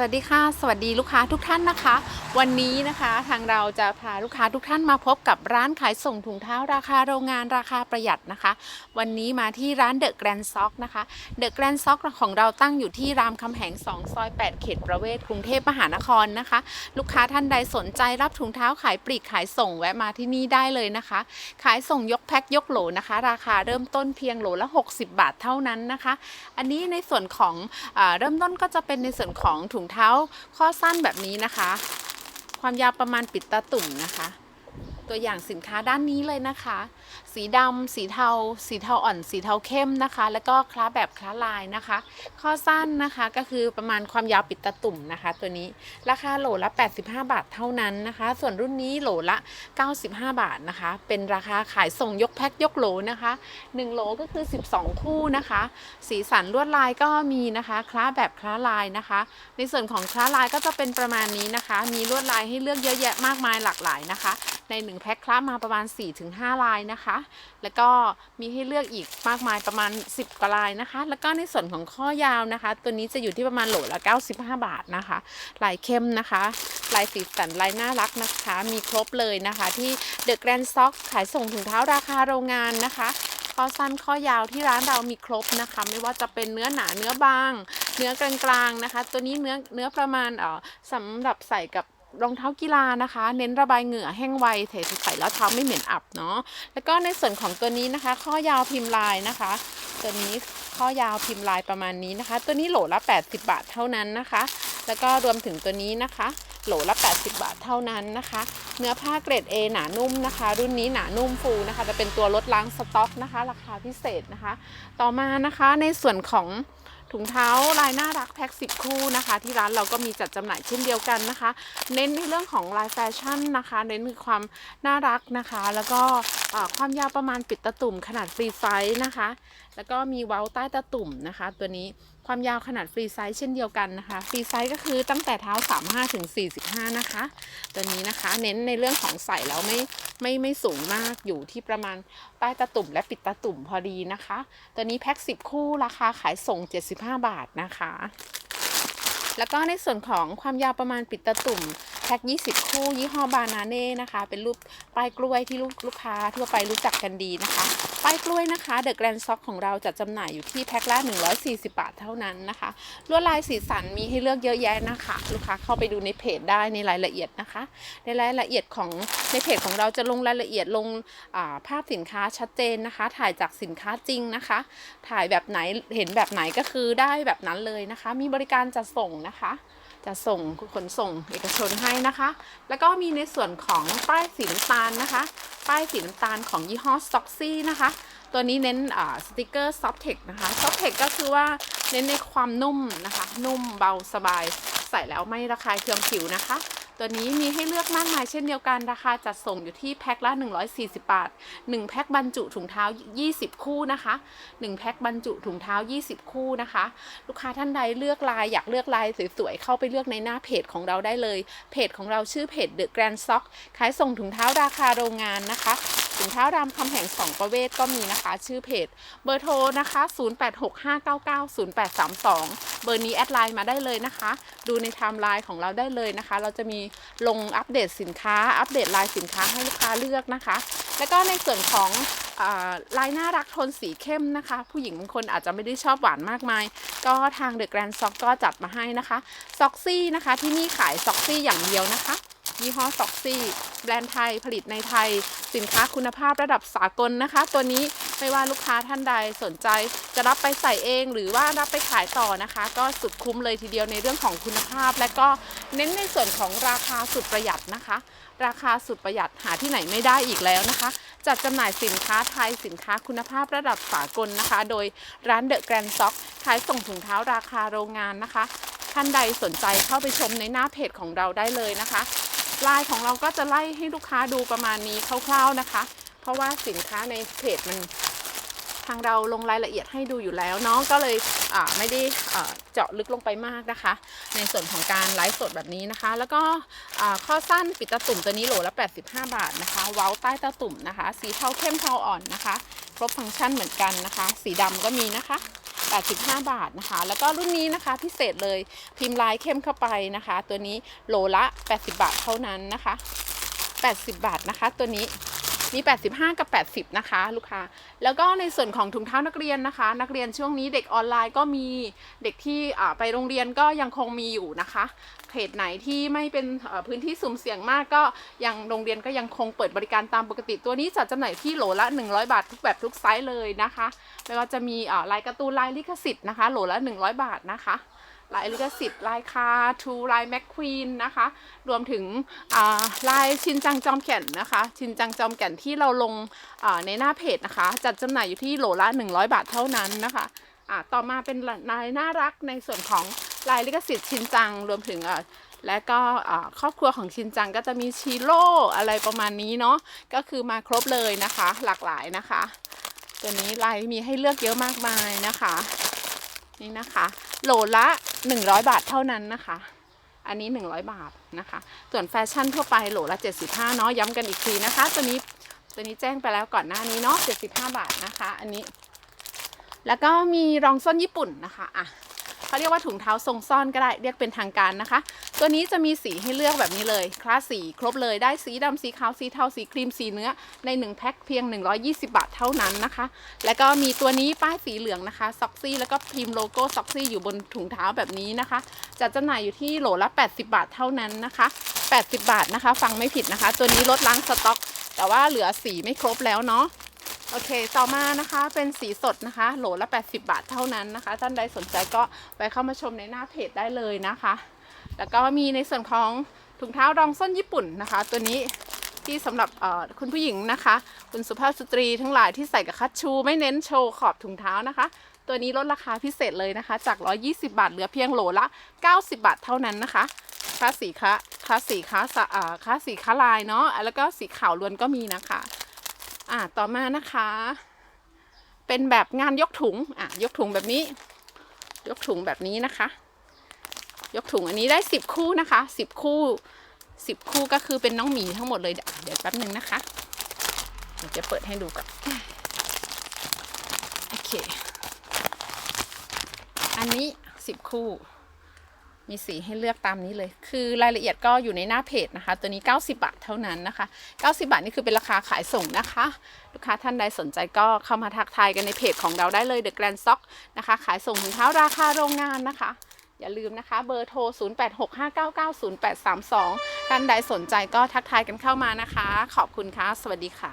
สวัสดีค่ะ สวัสดีลูกค้าทุกท่านนะคะ วันนี้นะคะทางเราจะพาลูกค้าทุกท่านมาพบกับร้านขายส่งถุงเท้าราคาโรงงานราคาประหยัดนะคะ วันนี้มาที่ร้านเดอะแกรนด์ซ็อกนะคะเดอะแกรนด์ซ็อกของเราตั้งอยู่ที่รามคำแหง 2 ซอย 8 เขตประเวศกรุงเทพมหานครนะคะ ลูกค้าท่านใดสนใจรับถุงเท้าขายปลีกขายส่งแวะมาที่นี่ได้เลยนะคะ ขายส่งยกแพ็คยกโหลนะคะ ราคาเริ่มต้นเพียงโหลละ 60 บาทเท่านั้นนะคะ อันนี้ในส่วนของอเริ่มต้นก็จะเป็นในส่วนของถุงเท้าข้อสั้นแบบนี้นะคะ ความยาวประมาณปิดตาตุ่มนะคะ ตัวอย่างสินค้าด้านนี้เลยนะคะ สีดำสีเทา สีเทาอ่อน สีเทาเข้มนะคะ แล้วก็คล้าแบบคล้าลายนะคะ ข้อสั้นนะคะก็คือประมาณความยาวปิดตาตุ่มนะคะ ตัวนี้ราคาโหลละ 85 บาทเท่านั้นนะคะ ส่วนรุ่นนี้โหลละ 95 บาทนะคะ เป็นราคาขายส่งยกแพ็คยกโหลนะคะ 1 โหลก็คือ 12 คู่นะคะ สีสันลวดลายก็มีนะคะ คล้าแบบคล้าลายนะคะ ในส่วนของคล้าลายก็จะเป็นประมาณนี้นะคะ มีลวดลายให้เลือกเยอะแยะมากมายหลากหลายนะคะ ใน1แพ็คคล้ามาประมาณ 4-5 ลายนะคะ แล้วก็มีให้เลือกอีกมากมายประมาณ 10 กว่าลายนะคะ แล้วก็ในส่วนของข้อยาวนะคะ ตัวนี้จะอยู่ที่ประมาณโหลละ 95 บาทนะคะ ลายเข้มนะคะ ลายสีสันลายน่ารักนะคะ มีครบเลยนะคะ ที่เดอะแกรนด์ซ็อกขายส่งถุงเท้าราคาโรงงานนะคะข้อสั้นข้อยาวที่ร้านเรามีครบนะคะ ไม่ว่าจะเป็นเนื้อหนาเนื้อบาง เนื้อกลางๆนะคะ ตัวนี้เนื้อเนื้อประมาณเอ่อสำหรับใส่กับ รองเท้ากีฬานะคะ เน้นระบายเหงื่อแห้งไวเทใส่แล้วเท้าไม่เหม็นอับเนาะแล้วก็ในส่วนของตัวนี้นะคะ ข้อยาวพิมพ์ลายนะคะ ตัวนี้ข้อยาวพิมพ์ลายประมาณนี้นะคะ ตัวนี้โหลละ 80 บาทเท่านั้นนะคะ แล้วก็รวมถึงตัวนี้นะคะ โหลละ 80 บาทเท่านั้นนะคะ เนื้อผ้าเกรด A หนานุ่มนะคะ รุ่นนี้หนานุ่มฟูนะคะ จะเป็นตัวลดล้างสต็อกนะคะ ราคาพิเศษนะคะ ต่อมานะคะในส่วนของ ถุงเท้าลายน่ารักแพ็คสิบคู่นะคะ ที่ร้านเราก็มีจัดจำหน่ายเช่นเดียวกันนะคะ เน้นในเรื่องของลายแฟชั่นนะคะ เน้นในความน่ารักนะคะ แล้วก็ความยาวประมาณปิดตะตุ่มขนาดฟรีไซส์นะคะ แล้วก็มีเว้าใต้ตะตุ่มนะคะ ตัวนี้ความยาวขนาดฟรีไซส์เช่นเดียวกันนะคะ ฟรีไซส์ก็คือตั้งแต่เท้า 35ถึง45 นะคะ ตัวนี้นะคะเน้นในเรื่องของใส่แล้วไม่ไม่ไม่สูงมากอยู่ที่ประมาณใต้ตะตุ่มและปิดตะตุ่มพอดีนะคะ ตัวนี้แพ็ค 10 คู่ราคาขายส่ง 75 บาทนะคะ แล้วก็ในส่วนของความยาวประมาณปิดตะตุ่มแพ็ค20 คู่ยี่ห้อบานาเน่นะคะ เป็นรูปป้ายกล้วยที่ลูกลูกค้าทั่วไปรู้จักกันดีนะคะ ป้ายกล้วยนะคะเดอะแกรนด์ซ็อกของเราจะจำหน่ายอยู่ที่แพ็คละ140 บาทเท่านั้นนะคะ ลวดลายสีสันมีให้เลือกเยอะแยะนะคะ ลูกค้าเข้าไปดูในเพจได้ในรายละเอียดนะคะ ในรายละเอียดของในเพจของเราจะลงรายละเอียดลงาภาพสินค้าชัดเจนนะคะ ถ่ายจากสินค้าจริงนะคะ ถ่ายแบบไหนเห็นแบบไหนก็คือได้แบบนั้นเลยนะคะ มีบริการจัดส่งนะคะจะส่งขนส่งเอกชนให้นะคะ แล้วก็มีในส่วนของป้ายสีน้ำตาลนะคะ ป้ายสีน้ำตาลของยี่ห้อ s o x y นะคะ ตัวนี้เน้นสติกเกอร์ Softex นะคะ Softex ก็คือว่าเน้นในความนุ่มนะคะ นุ่มเบาสบาย ใส่แล้วไม่ระคายเคืองผิวนะคะ ตัวนี้มีให้เลือกมากมายเช่นเดียวกันราคาจัดส่งอยู่ที่แพ็คละ 140 บาท 1 แพ็คบรรจุถุงเท้า 20 คู่นะคะ 1 แพ็คบรรจุถุงเท้า 20 คู่นะคะ ลูกค้าท่านใดเลือกลายอยากเลือกลายสวยๆ เข้าไปเลือกในหน้าเพจของเราได้เลย เพจของเราชื่อเพจ The Grand Sock ขายส่งถุงเท้าราคาโรงงานนะคะถุงเท้ารามคำแหงสองประเวศก็มีนะคะ ชื่อเพจ เบอร์โทรนะคะ 0865990832 เบอร์นี้แอดไลน์มาได้เลยนะคะ ดูในไทม์ไลน์ของเราได้เลยนะคะ เราจะมีลงอัปเดตสินค้า อัปเดตลายสินค้าให้ลูกค้าเลือกนะคะ แล้วก็ในส่วนของลายน่ารักโทนสีเข้มนะคะ ผู้หญิงบางคนอาจจะไม่ได้ชอบหวานมากมาย ก็ทางเดอะแกรนด์ซ็อกก็จัดมาให้นะคะซ็อกซี่นะคะที่นี่ขายซ็อกซี่อย่างเดียวนะคะ ยี่ห้อซ็อกซี่แบรนด์ไทยผลิตในไทย สินค้าคุณภาพระดับสากลนะคะ ตัวนี้ไม่ว่าลูกค้าท่านใดสนใจจะรับไปใส่เอง หรือว่ารับไปขายต่อนะคะ ก็สุดคุ้มเลยทีเดียวในเรื่องของคุณภาพ และก็เน้นในส่วนของราคาสุดประหยัดนะคะ ราคาสุดประหยัดหาที่ไหนไม่ได้อีกแล้วนะคะ จัดจำหน่ายสินค้าไทยสินค้าคุณภาพระดับสากลนะคะ โดยร้านเดอะแกรนด์ซ็อกขายส่งถุงเท้าราคาโรงงานนะคะ ท่านใดสนใจเข้าไปชมในหน้าเพจของเราได้เลยนะคะ ลายของเราก็จะไล่ให้ลูกค้าดูประมาณนี้คร่าวๆนะคะ เพราะว่าสินค้าในเพจมันทางเราลงรายละเอียดให้ดูอยู่แล้วเนาะก็เลยไม่ได้เจาะลึกลงไปมากนะคะ ในส่วนของการไลฟ์สดแบบนี้นะคะ แล้วก็ข้อสั้นปิดตาตุ่มตัวนี้โหลละ 85 บาทนะคะ เว้าใต้ตาตุ่มนะคะ สีเทาเข้มเทาอ่อนนะคะ ครบฟังก์ชันเหมือนกันนะคะ สีดำก็มีนะคะ 85 บาทนะคะ แล้วก็รุ่นนี้นะคะพิเศษเลยพิมพ์ลายเข้มเข้าไปนะคะ ตัวนี้โลละ 80 บาทเท่านั้นนะคะ 80 บาทนะคะ ตัวนี้ มี 85 กับ 80 นะคะ ลูกค้า แล้วก็ในส่วนของถุงเท้านักเรียนนะคะ นักเรียนช่วงนี้เด็กออนไลน์ก็มีเด็กที่ไปโรงเรียนก็ยังคงมีอยู่นะคะเขตไหนที่ไม่เป็นพื้นที่สุ่มเสี่ยงมากก็ยังโรงเรียนก็ยังคงเปิดบริการตามปกติตัวนี้จัดจำหน่ายที่โหลละ 100 บาททุกแบบทุกไซส์เลยนะคะไม่ว่าจะมีลายการ์ตูนลายลิขสิทธิ์นะคะ โหลละ 100 บาทนะคะ ลายลิขสิทธิ์ลายคาทูลายแมคควีนนะคะ รวมถึงลายชินจังจอมแก่นนะคะ ชินจังจอมแก่นที่เราลงในหน้าเพจนะคะ จัดจำหน่ายอยู่ที่โหลละ 100 บาทเท่านั้นนะคะอ่าต่อมาเป็นลายน่ารักในส่วนของลายลิขสิทธิ์ชินจังรวมถึงและก็ครอบครัวของชินจังก็จะมีชิโร่อะไรประมาณนี้เนาะก็คือมาครบเลยนะคะ หลากหลายนะคะ ตัวนี้ลายมีให้เลือกเยอะมากมายนะคะ นี่นะคะ โหลละ 100 บาทเท่านั้นนะคะ อันนี้ 100 บาทนะคะ ส่วนแฟชั่นทั่วไปโหลละ 75เนาะย้ำกันอีกทีนะคะ ตัวนี้ตัวนี้แจ้งไปแล้วก่อนหน้านี้เนาะ75 บาทนะคะ อันนี้ แล้วก็มีรองส้นญี่ปุ่นนะคะอะ เขาเรียกว่าถุงเท้าทรงซ่อนก็ได้เรียกเป็นทางการนะคะ ตัวนี้จะมีสีให้เลือกแบบนี้เลยคลาสสีครบเลยได้สีดำสีขาวสีเทาสีครีมสีเนื้อ ใน1แพ็คเพียง 120 บาทเท่านั้นนะคะ แล้วก็มีตัวนี้ป้ายสีเหลืองนะคะซ็อกซี่แล้วก็พิมพ์โลโก้ซ็อกซี่อยู่บนถุงเท้าแบบนี้นะคะจัดจำหน่ายอยู่ที่โหลละ 80 บาทเท่านั้นนะคะ 80 บาทนะคะ ฟังไม่ผิดนะคะ ตัวนี้ลดล้างสต็อก แต่ว่าเหลือสีไม่ครบแล้วเนาะ โอเค ต่อมานะคะเป็นสีสดนะคะ โหลละ 80 บาทเท่านั้นนะคะ ท่านใดสนใจก็ไปเข้ามาชมในหน้าเพจได้เลยนะคะ แล้วก็มีในส่วนของถุงเท้ารองส้นญี่ปุ่นนะคะ ตัวนี้ที่สำหรับคุณผู้หญิงนะคะ คุณสุภาพสตรีทั้งหลายที่ใส่กับคัชชู ไม่เน้นโชว์ขอบถุงเท้านะคะ ตัวนี้ลดราคาพิเศษเลยนะคะ จาก 120 บาท เหลือเพียงโหลละ 90 บาทเท่านั้นนะคะคลาสสีคะคลาสีค่าคลาสสีคะลายเนาะแล้วก็สีขาวล้วนก็มีนะคะ อ่าต่อมานะคะ เป็นแบบงานยกถุงอะยกถุงแบบนี้ ยกถุงแบบนี้นะคะ ยกถุงอันนี้ได้สิบคู่นะคะสิบคู่สิบคู่ก็คือเป็นน้องหมีทั้งหมดเลยเดี๋ยวเดี๋ยวแป๊บหนึ่งนะคะเดี๋ยวจะเปิดให้ดูก่อนโอเค อันนี้สิบคู่ มีสีให้เลือกตามนี้เลย คือรายละเอียดก็อยู่ในหน้าเพจนะคะ ตัวนี้ 90บาท เท่านั้นนะคะ 90 บาทนี่คือเป็นราคาขายส่งนะคะ ลูกค้าท่านใดสนใจก็เข้ามาทักทายกันในเพจของเราได้เลย The Grandsock นะคะ ขายส่งถุงเท้าราคาโรงงานนะคะ อย่าลืมนะคะ เบอร์โทร 0865990832 ท่านใดสนใจก็ทักทายกันเข้ามานะคะ ขอบคุณค่ะ สวัสดีค่ะ